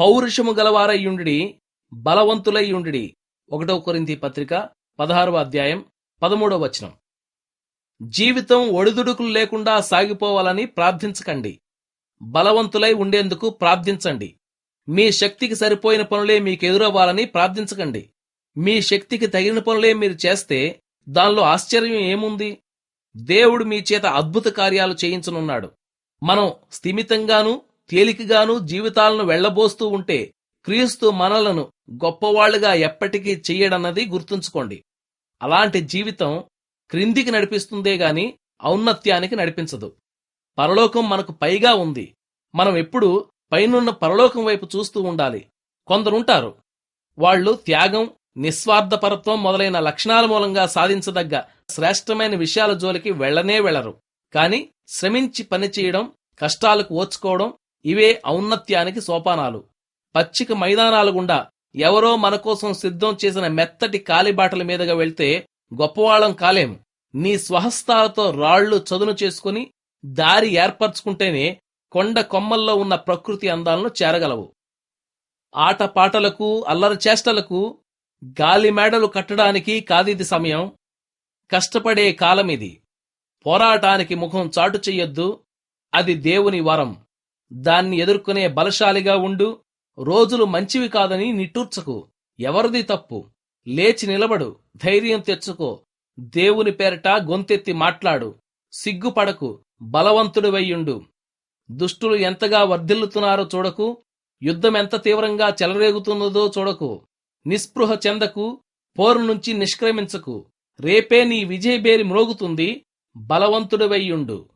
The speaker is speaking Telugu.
పౌరుషము గలవారయ్యుండి బలవంతులయ్యుండి ఒకటో కొరింతి పత్రిక పదహారవ అధ్యాయం పదమూడవ వచనం. జీవితం ఒడిదుడుకులు లేకుండా సాగిపోవాలని ప్రార్థించకండి. బలవంతులై ఉండేందుకు ప్రార్థించండి. మీ శక్తికి సరిపోయిన పనులే మీకు ఎదురవ్వాలని ప్రార్థించకండి. మీ శక్తికి తగిన పనులే మీరు చేస్తే దానిలో ఆశ్చర్యం ఏముంది? దేవుడు మీ చేత అద్భుత కార్యాలు చేయించనున్నాడు. మనం స్థిమితంగాను తేలికగాను జీవితాలను వెళ్ళబోస్తూ ఉంటే క్రీస్తు మనలను గొప్పవాళ్ళుగా ఎప్పటికీ చెయ్యడన్నది గుర్తుంచుకోండి. అలాంటి జీవితం క్రిందికి నడిపిస్తుందే గాని ఔన్నత్యానికి నడిపించదు. పరలోకం మనకు పైగా ఉంది. మనం ఎప్పుడు పైనున్న పరలోకం వైపు చూస్తూ ఉండాలి. కొందరుంటారు. వాళ్ళు త్యాగం నిస్వార్థపరత్వం మొదలైన లక్షణాల మూలంగా సాధించదగ్గ శ్రేష్టమైన విషయాల జోలికి వెళ్ళనే వెళ్ళరు కాని శ్రమించి పనిచేయడం కష్టాలకు ఓర్చుకోవడం ఇవే ఔన్నత్యానికి సోపానాలు. పచ్చిక మైదానాలు గుండా ఎవరో మనకోసం సిద్ధం చేసిన మెత్తటి కాలిబాటల మీదుగా వెళ్తే గొప్పవాళ్ళం కాలేం నీ స్వహస్తాలతో రాళ్ళు చదును చేసుకుని దారి ఏర్పరచుకుంటేనే కొండ కొమ్మల్లో ఉన్న ప్రకృతి అందాలను చేరగలవు. ఆటపాటలకు అల్లరి చేష్టలకు గాలి మేడలు కట్టడానికి కాదిది సమయం. కష్టపడే కాలమిది. పోరాటానికి ముఖం చాటు చెయ్యొద్దు అది దేవుని వరం. దాన్ని ఎదుర్కొనే బలశాలిగా ఉండు. రోజులు మంచివి కాదని నిట్టూర్చకు. ఎవరిది తప్పు? లేచి నిలబడు. ధైర్యం తెచ్చుకో. దేవుని పేరట గొంతెత్తి మాట్లాడు. సిగ్గుపడకు. బలవంతుడివయ్యుండు దుష్టులు ఎంతగా వర్ధిల్లుతున్నారో చూడకు. యుద్ధం ఎంత తీవ్రంగా చెలరేగుతున్నదో చూడకు. నిస్పృహ చెందకు. పోరు నుంచి నిష్క్రమించకు. రేపే నీ విజయబేరి మ్రోగుతుంది. బలవంతుడివయ్యుండు